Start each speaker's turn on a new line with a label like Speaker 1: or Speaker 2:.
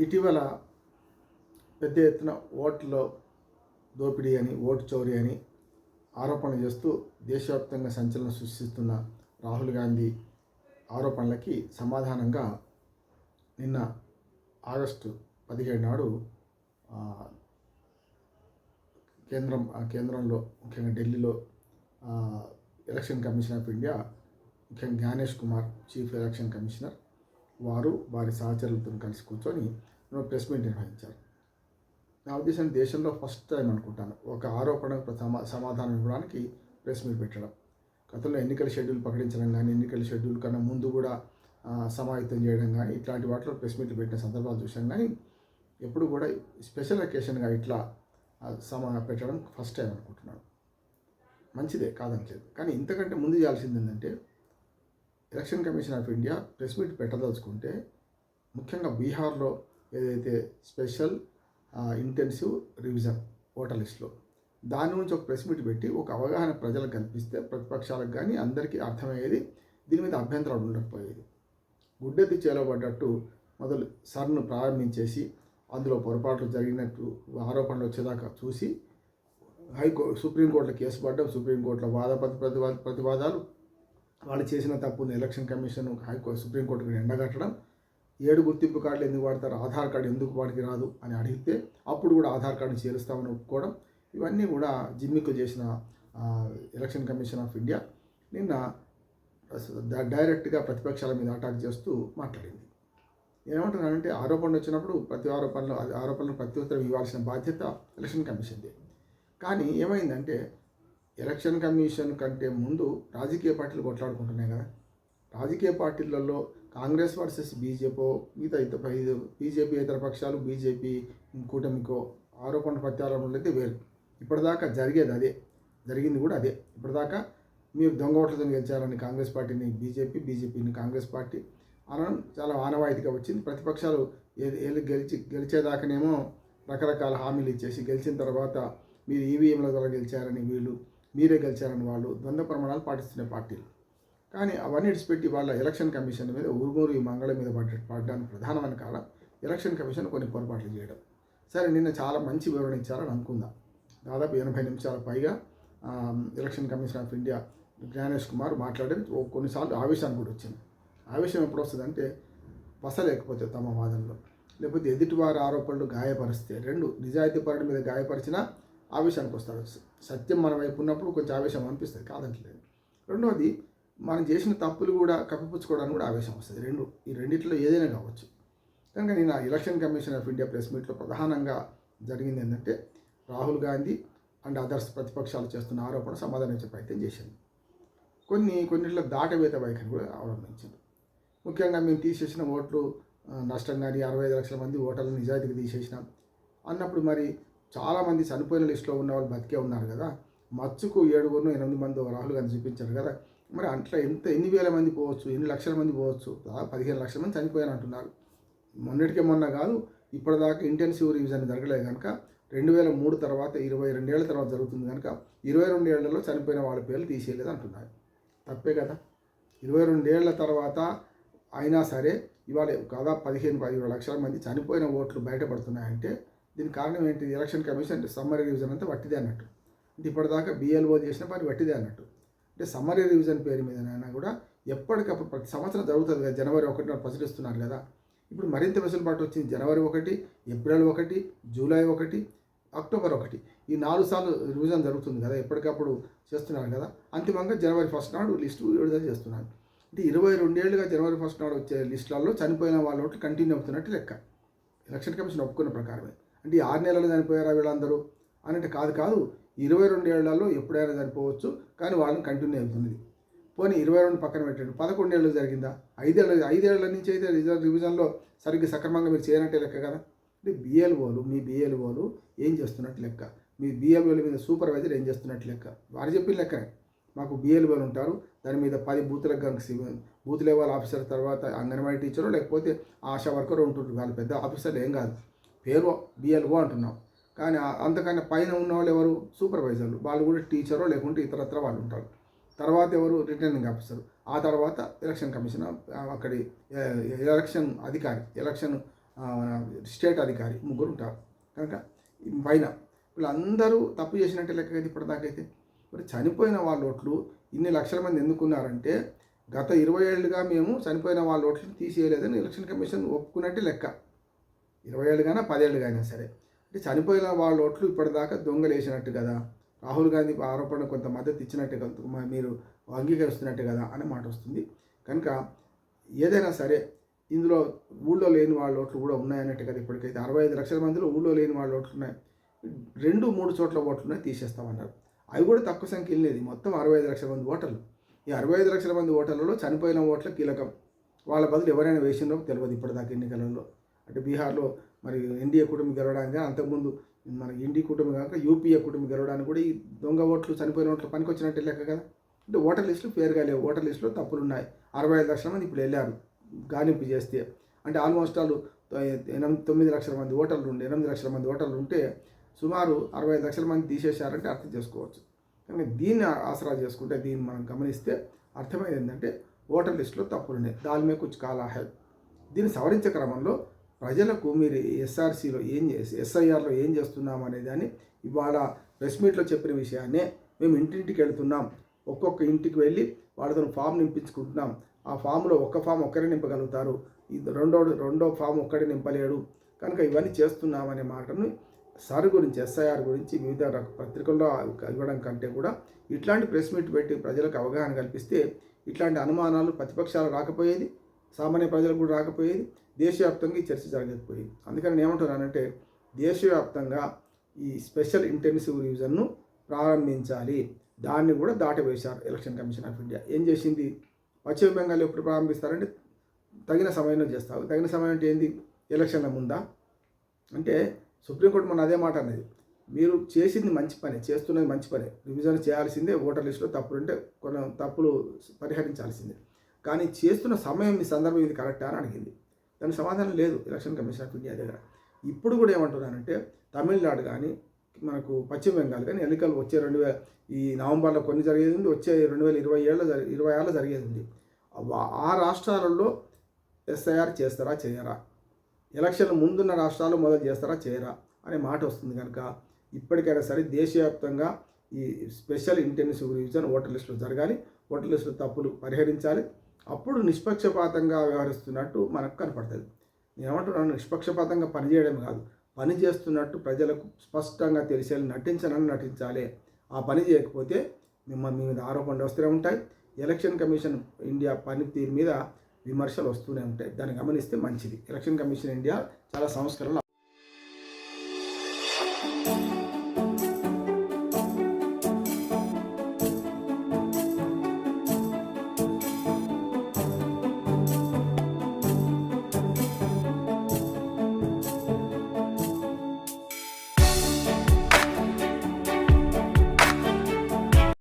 Speaker 1: ఇటీవల పెద్ద ఎత్తున ఓట్లో దోపిడీ అని ఓటు చోరీ అని ఆరోపణలు చేస్తూ దేశవ్యాప్తంగా సంచలనం సృష్టిస్తున్న రాహుల్ గాంధీ ఆరోపణలకి సమాధానంగా నిన్న ఆగస్టు పదిహేడు నాడు కేంద్రం ఆ కేంద్రంలో ముఖ్యంగా ఢిల్లీలో ఎలక్షన్ కమిషన్ ఆఫ్ ఇండియా ముఖ్యంగా Gyanesh Kumar chief election commissioner వారు వారి సహచరులతో కలిసి కూర్చొని ప్రెస్ మీట్ నిర్వహించారు. నా ఉద్దేశం దేశంలో ఫస్ట్ టైం అనుకుంటాను. ఒక ఆరోపణకు సమా సమాధానం ఇవ్వడానికి ప్రెస్ మీట్ పెట్టడం. గతంలో ఎన్నికల షెడ్యూల్ ప్రకటించడం కానీ ఎన్నికల షెడ్యూల్ కన్నా ముందు కూడా సమాయత్తం చేయడం కానీ ఇట్లాంటి వాటిలో ప్రెస్ మీట్లు పెట్టిన సందర్భాలు చూసాం కానీ ఎప్పుడు కూడా స్పెషల్ అకేషన్గా ఇట్లా సమా పెట్టడం ఫస్ట్ టైం అనుకుంటున్నాను. మంచిదే కాదనలేదు కానీ ఇంతకంటే ముందు చేయాల్సింది ఏంటంటే election commission of India press meet పెట్టదలుచుకుంటే ముఖ్యంగా బీహార్లో ఏదైతే స్పెషల్ ఇంటెన్సివ్ రివిజన్ ఓటర్ లిస్ట్లో దాని నుంచి ఒక ప్రెస్ మీట్ పెట్టి ఒక అవగాహన ప్రజలకు కల్పిస్తే ప్రతిపక్షాలకు కానీ అందరికీ అర్థమయ్యేది దీని మీద అభ్యంతరాలు ఉండకపోయేది. గుడ్డెత్తి చేలబడ్డట్టు మొదలు సర్ను ప్రారంభించేసి అందులో పొరపాట్లు జరిగినట్టు ఆరోపణలు వచ్చేదాకా చూసి హైకోర్టు సుప్రీంకోర్టులో కేసు పడ్డం సుప్రీంకోర్టులో వాద ప్రతి ప్రతివా ప్రతివాదాలు వాళ్ళు చేసిన తప్పుని ఎలక్షన్ కమిషన్ హైకో సుప్రీంకోర్టుకు ఎండగట్టడం. ఏడు గుర్తింపు కార్డులు ఎందుకు వాడతారు? ఆధార్ కార్డు ఎందుకు వాడికి రాదు అని అడిగితే అప్పుడు కూడా ఆధార్ కార్డు చేరుస్తామని ఒప్పుకోవడం. ఇవన్నీ కూడా జిమ్మికు చేసిన ఎలక్షన్ కమిషన్ ఆఫ్ ఇండియా నిన్న డైరెక్ట్గా ప్రతిపక్షాల మీద అటాక్ చేస్తూ మాట్లాడింది. ఏమంటున్నానంటే ఆరోపణలు వచ్చినప్పుడు ప్రతి ఆరోపణలు ఆరోపణలు ఆరోపణలు ప్రత్యుత్తరం ఇవ్వాల్సిన బాధ్యత ఎలక్షన్ కమిషన్దే. కానీ ఏమైందంటే ఎలక్షన్ కమిషన్ కంటే ముందు రాజకీయ పార్టీలు కొట్లాడుకుంటున్నాయి కదా. రాజకీయ పార్టీలలో కాంగ్రెస్ వర్సెస్ బీజేపీ మిగతా ఇతర బీజేపీ ఇతర పక్షాలు బీజేపీ కూటమికో ఆరోపణ ప్రత్యారోపణలు అయితే వేరు. ఇప్పటిదాకా జరిగేది అదే. జరిగింది కూడా అదే. ఇప్పటిదాకా మీరు దొంగ ఓట్లతో గెలిచారని కాంగ్రెస్ పార్టీని బీజేపీ బీజేపీని కాంగ్రెస్ పార్టీ అనడం చాలా ఆనవాయితీగా వచ్చింది. ప్రతిపక్షాలు ఏళ్ళు గెలిచి గెలిచేదాకానేమో రకరకాల హామీలు ఇచ్చేసి గెలిచిన తర్వాత మీరు ఈవీఎంల ద్వారా గెలిచారని వీళ్ళు మీరే గెలిచారని వాళ్ళు ద్వంద్వ ప్రమాణాలు పాటిస్తున్న పార్టీలు. కానీ అవన్నీ విడిచిపెట్టి వాళ్ళ ఎలక్షన్ కమిషన్ మీద ఊరుగోరు ఈ మంగళం మీద పడ్డ పడ్డానికి ప్రధానమైన కారణం ఎలక్షన్ కమిషన్ కొన్ని పొరపాట్లు చేయడం. సరే నిన్న చాలా మంచి వివరణ ఇచ్చారని అనుకుందాం. దాదాపు ఎనభై నిమిషాల పైగా election commission of India Gyanesh Kumar మాట్లాడేది ఓ కొన్నిసార్లు ఆవేశం కూడా వచ్చింది. ఆవేశం ఎప్పుడు వస్తుందంటే పసలేకపోతే తమ వాదనలో. లేకపోతే ఎదుటివారి ఆరోపణలు గాయపరిస్తే రెండు నిజాయితీ పరుడి మీద గాయపరిచినా ఆవేశానికి వస్తాడు. సత్యం మన వైపు ఉన్నప్పుడు కొంచెం ఆవేశం అనిపిస్తుంది. కాదంటలేదు. రెండవది మనం చేసిన తప్పులు కూడా కప్పిపుచ్చుకోవడానికి కూడా ఆవేశం వస్తుంది. రెండు ఈ రెండిట్లో ఏదైనా కావచ్చు. కనుక నేను ఆ election commission of India press మీట్లో ప్రధానంగా జరిగింది ఏంటంటే రాహుల్ గాంధీ అండ్ అదర్స్ ప్రతిపక్షాలు చేస్తున్న ఆరోపణ సమాధానించే ప్రయత్నం చేసింది. కొన్ని కొన్నిట్లో దాటవేత వైఖరి కూడా అవలంబించింది. ముఖ్యంగా మేము తీసేసిన ఓట్లు నష్టం కానీ అరవై ఐదు లక్షల మంది ఓటర్లు నిజాయితీకి తీసేసినాం. అన్నప్పుడు మరి చాలామంది చనిపోయిన లిస్టులో ఉన్న వాళ్ళు బతికే ఉన్నారు కదా. మచ్చుకు ఏడుగురు ఎనిమిది మంది రాహుల్ గాంధీ చూపించారు కదా. మరి అట్లా ఎంత ఎన్ని వేల మంది పోవచ్చు ఎన్ని లక్షల మంది పోవచ్చు? పదిహేను లక్షల మంది చనిపోయారు అంటున్నారు. మొన్నటికే మొన్న కాదు ఇప్పటిదాకా ఇంటెన్సివ్ రివిజన్ జరగలేదు కనుక రెండు వేల మూడు తర్వాత ఇరవై రెండేళ్ళ తర్వాత జరుగుతుంది కనుక ఇరవై రెండేళ్ళలో చనిపోయిన వాళ్ళ పేర్లు తీసేయలేదు అంటున్నారు. తప్పే కదా. ఇరవై రెండేళ్ళ తర్వాత అయినా సరే ఇవాళ దాదాపు పదిహేను పదిహేడు లక్షల మంది చనిపోయిన ఓట్లు బయటపడుతున్నాయంటే దీని కారణం ఏంటి? ఎలక్షన్ కమిషన్ సమ్మరీ రివిజన్ అంతా వట్టిదే అన్నట్టు. అంటే ఇప్పటిదాకా బిఎల్ఓ చేసిన పని వట్టిదే అన్నట్టు. అంటే సమ్మరీ రివిజన్ పేరు మీదనైనా కూడా ఎప్పటికప్పుడు ప్రతి సంవత్సరం జరుగుతుంది కదా జనవరి ఒకటిన ప్రచురిస్తున్నారు కదా. ఇప్పుడు మరింత వెసులుబాటు వచ్చింది జనవరి ఒకటి ఏప్రిల్ ఒకటి జూలై ఒకటి అక్టోబర్ ఒకటి. ఈ నాలుగు సార్లు రివిజన్ జరుగుతుంది కదా ఎప్పటికప్పుడు చేస్తున్నారు కదా. అంతిమంగా జనవరి ఫస్ట్ నాడు లిస్టు విడుదల చేస్తున్నారు. అంటే ఇరవై రెండేళ్ళుగా జనవరి ఫస్ట్ నాడు వచ్చే లిస్టులలో చనిపోయిన వాళ్ళ ఓట్లు కంటిన్యూ అవుతున్నట్టు లెక్క. ఎలక్షన్ కమిషన్ ఒప్పుకున్న ప్రకారమే. అంటే ఆరు నెలలు చనిపోయారా వీళ్ళందరూ అనంటే కాదు కాదు ఇరవై రెండు ఏళ్ళలో ఎప్పుడైనా చనిపోవచ్చు కానీ వాళ్ళని కంటిన్యూ అవుతుంది. పోనీ ఇరవై రెండు పక్కన పెట్టండి. పదకొండేళ్ళు జరిగిందా? ఐదేళ్ళ ఐదేళ్ళ నుంచి అయితే రిజర్వ్ రివిజన్లో సరిగ్గా సక్రమంగా మీరు చేయనట్టే లెక్క కదా? అంటే బిఎల్ఓలు మీ బిఎల్ఓలు ఏం చేస్తున్నట్టు లెక్క? మీ బిఎల్ఓల మీద సూపర్వైజర్ ఏం చేస్తున్నట్టు లెక్క? వారు చెప్పిన లెక్కనే. మాకు బిఎల్ఓలు ఉంటారు దాని మీద పది బూతులకు కనుక బూత్ లెవెల్ ఆఫీసర్ తర్వాత అంగన్వాడీ టీచరు లేకపోతే ఆశా వర్కర్ ఉంటుంటారు వాళ్ళు పెద్ద ఆఫీసర్లు ఏం కాదు. పేరు బిఎల్ఓ అంటున్నాం. కానీ అంతకన్నా పైన ఉన్న వాళ్ళు ఎవరు? సూపర్వైజర్లు. వాళ్ళు కూడా టీచరో లేకుంటే ఇతరత్ర వాళ్ళు ఉంటారు. తర్వాత ఎవరు? Returning officer. ఆ తర్వాత ఎలక్షన్ కమిషన్ అక్కడి ఎలక్షన్ అధికారి ఎలక్షన్ స్టేట్ అధికారి ముగ్గురు ఉంటారు. కనుక పైన వీళ్ళందరూ తప్పు చేసినట్టే లెక్క కదా ఇప్పటిదాకైతే. మరి చనిపోయిన వాళ్ళ ఓట్లు ఇన్ని లక్షల మంది ఎందుకున్నారంటే గత ఇరవై ఏళ్ళుగా మేము చనిపోయిన వాళ్ళ ఓట్లు తీసేయలేదని ఎలక్షన్ కమిషన్ ఒప్పుకున్నట్టే లెక్క. ఇరవై ఏళ్ళుగానా పదేళ్ళుగా అయినా సరే. అంటే చనిపోయిన వాళ్ళ ఓట్లు ఇప్పటిదాకా దొంగలు వేసినట్టు కదా. రాహుల్ గాంధీ ఆరోపణ కొంత మద్దతు ఇచ్చినట్టు కదా మీరు అంగీకరిస్తున్నట్టు కదా అనే మాట వస్తుంది. కనుక ఏదైనా సరే ఇందులో ఊళ్ళో లేని వాళ్ళ ఓట్లు కూడా ఉన్నాయన్నట్టు కదా ఇప్పటికైతే. అరవై ఐదు లక్షల మందిలో ఊళ్ళో లేని వాళ్ళ ఓట్లు ఉన్నాయి. రెండు మూడు చోట్ల ఓట్లు ఉన్నాయి తీసేస్తామన్నారు. అవి కూడా తక్కువ సంఖ్య వెళ్ళేది మొత్తం అరవై ఐదు లక్షల మంది ఓటర్లు. ఈ అరవై ఐదు లక్షల మంది ఓటర్లలో చనిపోయిన ఓట్ల కీలకం. వాళ్ళ బదులు ఎవరైనా వేసినో తెలియదు ఇప్పటిదాకా ఎన్నికలలో. అంటే బీహార్లో మరి ఎన్డీఏ కూటమి గెలవడానికి కానీ అంతకుముందు మన ఎన్డీ కూటమి కాక యూపీఏ కూటమి గెలవడానికి కూడా ఈ దొంగ ఓట్లు చనిపోయిన ఓట్లు పనికొచ్చినట్టే లెక్క కదా? అంటే ఓటర్ లిస్టులు ఫేర్గా లేవు. ఓటర్ లిస్టులో తప్పులు ఉన్నాయి అరవై ఐదు లక్షల మంది ఇప్పుడు వెళ్ళారు గానింపు చేస్తే. అంటే ఆల్మోస్ట్ వాళ్ళు ఎనిమిది తొమ్మిది లక్షల మంది ఓటర్లు ఉండే ఎనిమిది లక్షల మంది ఓటర్లు ఉంటే సుమారు అరవై ఐదు లక్షల మంది తీసేశారంటే అర్థం చేసుకోవచ్చు. కానీ దీన్ని ఆసరా చేసుకుంటే దీన్ని మనం గమనిస్తే అర్థమైంది ఏంటంటే ఓటర్ లిస్టులో తప్పులు ఉన్నాయి దాని మీద కొంచెం కాలా హెల్ప్ దీన్ని సవరించే క్రమంలో ప్రజలకు మీరు ఎస్ఆర్సీలో ఏం చేసి ఎస్ఐఆర్లో ఏం చేస్తున్నాం అనే దాన్ని ఇవాళ ప్రెస్ మీట్లో చెప్పిన విషయాన్నే మేము ఇంటింటికి వెళ్తున్నాం. ఒక్కొక్క ఇంటికి వెళ్ళి వాళ్ళతో ఫామ్ నింపించుకుంటున్నాం. ఆ ఫామ్లో ఒక్క ఫామ్ ఒక్కరే నింపగలుగుతారు. ఇది రెండో రెండో ఫామ్ ఒక్కడే నింపలేడు. కనుక ఇవన్నీ చేస్తున్నామనే మాటను సార్ గురించి ఎస్ఐఆర్ గురించి వివిధ రక- పత్రికల్లో ఇవ్వడం కంటే కూడా ఇట్లాంటి ప్రెస్ మీట్ పెట్టి ప్రజలకు అవగాహన కల్పిస్తే ఇట్లాంటి అనుమానాలు ప్రతిపక్షాలు రాకపోయేది సామాన్య ప్రజలకు కూడా రాకపోయేది దేశవ్యాప్తంగా ఈ చర్చ జరగకపోయింది. అందుకని నేను ఏమంటున్నానంటే దేశవ్యాప్తంగా ఈ స్పెషల్ ఇంటెన్సివ్ రివిజన్ను ప్రారంభించాలి. దాన్ని కూడా దాటవేశారు ఎలక్షన్ కమిషన్ ఆఫ్ ఇండియా. ఏం చేసింది? పశ్చిమ బెంగాల్ ఎప్పుడు ప్రారంభిస్తారంటే తగిన సమయంలో చేస్తారు. తగిన సమయం అంటే ఏంది? ఎలక్షన్ల ముందా? అంటే సుప్రీంకోర్టు మన అదే మాట అనేది మీరు చేసింది మంచి పని చేస్తున్నది మంచి పని. రివిజన్ చేయాల్సిందే ఓటర్ లిస్టులో తప్పులు ఉంటే కొన్ని తప్పులు పరిహరించాల్సిందే. కానీ చేస్తున్న సమయం ఈ సందర్భం ఇది కరెక్టా అని అడిగింది. దానికి సమాధానం లేదు ఎలక్షన్ కమిషన్ ఆఫ్ ఇండియా దగ్గర. ఇప్పుడు కూడా ఏమంటున్నానంటే తమిళనాడు కానీ మనకు పశ్చిమ బెంగాల్ కానీ ఎన్నికలు వచ్చే రెండు వేల ఈ నవంబర్లో కొన్ని జరిగేది ఉంది వచ్చే రెండు వేల ఇరవై ఏళ్ళ జరి ఇరవై ఆరులో జరిగేది ఉంది. ఆ- రాష్ట్రాలలో ఎస్ఐఆర్ చేస్తారా చేయరా? ఎలక్షన్ ముందున్న రాష్ట్రాలు మొదలు చేస్తారా చేయరా? అనే మాట వస్తుంది కనుక ఇప్పటికైనా సరే దేశవ్యాప్తంగా ఈ స్పెషల్ ఇంటెన్సివ్ రివిజన్ ఓటర్ లిస్టులో జరగాలి. ఓటర్ లిస్టులో తప్పులు పరిహరించాలి. అప్పుడు నిష్పక్షపాతంగా వ్యవహరిస్తున్నట్టు మనకు కనపడుతుంది. నేనేమంటున్నాను? నిష్పక్షపాతంగా పనిచేయడం కాదు. పని చేస్తున్నట్టు ప్రజలకు స్పష్టంగా తెలిసేలా నటించాలని నటించాలి. ఆ పని చేయకపోతే మిమ్మల్ని మీ మీద ఆరోపణలు వస్తూనే ఉంటాయి. ఎలక్షన్ కమిషన్ ఇండియా పనితీరు మీద విమర్శలు వస్తూనే ఉంటాయి. దాన్ని గమనిస్తే మంచిది. ఎలక్షన్ కమిషన్ ఇండియా చాలా సంస్కరణలు